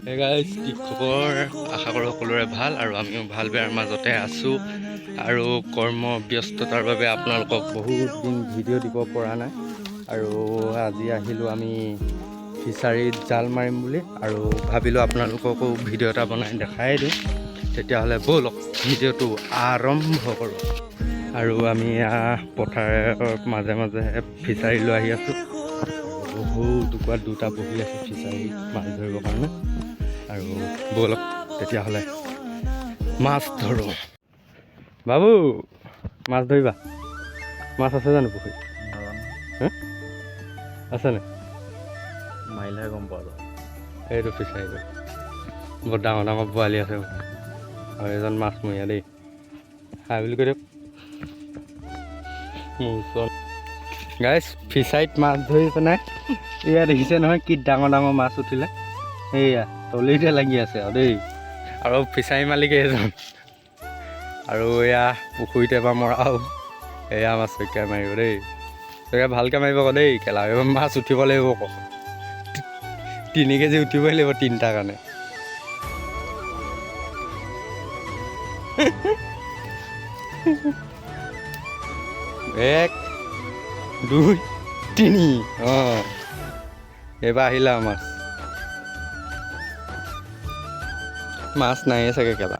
খবৰ? আশা কৰোঁ সকলোৰে ভাল আৰু আমিও ভাল বেয়াৰ মাজতে আছোঁ। আৰু কৰ্ম ব্যস্ততাৰ বাবে আপোনালোকক বহুত দিন ভিডিঅ' দিব পৰা নাই। আৰু আজি আহিলোঁ আমি ফিচাৰীত জাল মাৰিম বুলি আৰু ভাবিলোঁ আপোনালোককো ভিডিঅ' এটা বনাই দেখাই দিওঁ। তেতিয়াহ'লে ব'লক ভিডিঅ'টো আৰম্ভ কৰোঁ। আৰু আমি পথাৰৰ মাজে মাজে ফিচাৰীলৈ আহি আছোঁ। বহু টুকুৰাত দুটা বহি আছে ফিচাৰী মাছ ধৰিবৰ কাৰণে। আৰু ব'লক তেতিয়াহ'লে মাছ ধৰোঁ। বাবু মাছ ধৰিবা? মাছ আছে জানো পুখুৰীত? আছেনে মাৰিলেহে গম পোৱা যাব এইটো ফিচাৰীটো বৰ ডাঙৰ ডাঙৰ পোৱালি আছে। আৰু এজন মাছমৰীয়া দেই। হাই বুলি কৈ দিয়ক। গাইজ ফিচাৰীত মাছ ধৰিছে নাই এয়া দেখিছে নহয় কি ডাঙৰ ডাঙৰ মাছ উঠিলে। এইয়া। তলিতে লাগি আছে আৰু দেই। আৰু ফিচাৰী মালিকে এজন। আৰু এয়া পুখুৰীতে এবাৰ মৰাও এয়া মাছ চকিয়াই মাৰিব দেই। চকিয়াই ভালকৈ মাৰিব আকৌ দেই কেলা মাছ উঠিব লাগিব আকৌ। তিনি কেজি উঠিবই লাগিব তিনিটাৰ কাৰণে। এক, দুই, তিনি। অঁ। এইবাৰ আহিলে আৰু মাছ নাইয়ে চাগে কেলা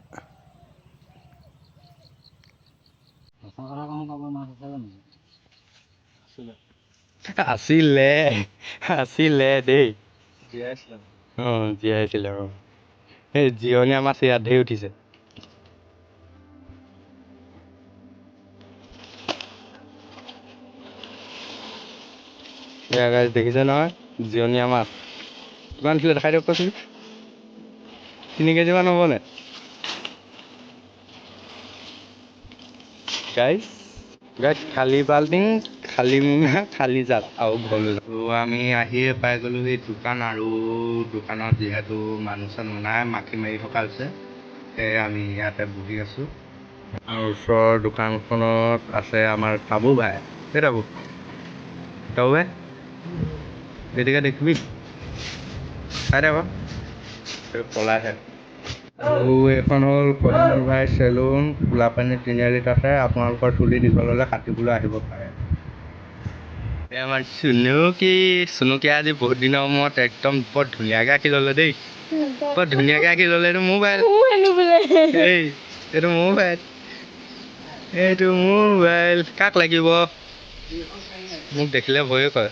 আছিলে আছিলে দেই। অঁ জীয়াইছিলে অঁ। সেই জিৰণীয়া মাছ ইয়াত ধেৰ উঠিছে। দেখিছে নহয়? জিৰণীয়া মাছ কিমান উঠিলে দেখাই দিয়ক কৈছিল তিনি কেজিমান হ'বনে গাইজ গাইজ খালী বাল্টিং খালী মোনা খালী জাল। আৰু ত' আমি আহিয়ে পাই গ'লোঁ সেই দোকান আৰু দোকানত যিহেতু মানুহ চানুহ নাই মাখি মাৰি থকা হৈছে সেয়ে আমি ইয়াতে বহি আছোঁ। আৰু ওচৰৰ দোকানখনত আছে আমাৰ টাবু ভাই। এই টাবু টাবু ভাই? এদিকে দেখিবি। চাই এই পলাইছে আৰু এইখন হ'ল কলিমূৰ ভাই চেলুন গোলাপানী তিনিআলিত আছে আপোনালোকৰ চুলি দীঘল হ'লে কাটিবলৈ আহিব পাৰে। আমাৰ চুনুকি চুনুকিয়ে আজি বহুত দিনৰ মূৰত একদম বৰ ধুনীয়াকৈ আঁকি ল'লে দেই। বৰ ধুনীয়াকৈ আঁকি ল'লে এইটো মোবাইল এই এইটো মোবাইল এইটো মোবাইল কাক লাগিব? মোক দেখিলে ভয়ে কৰে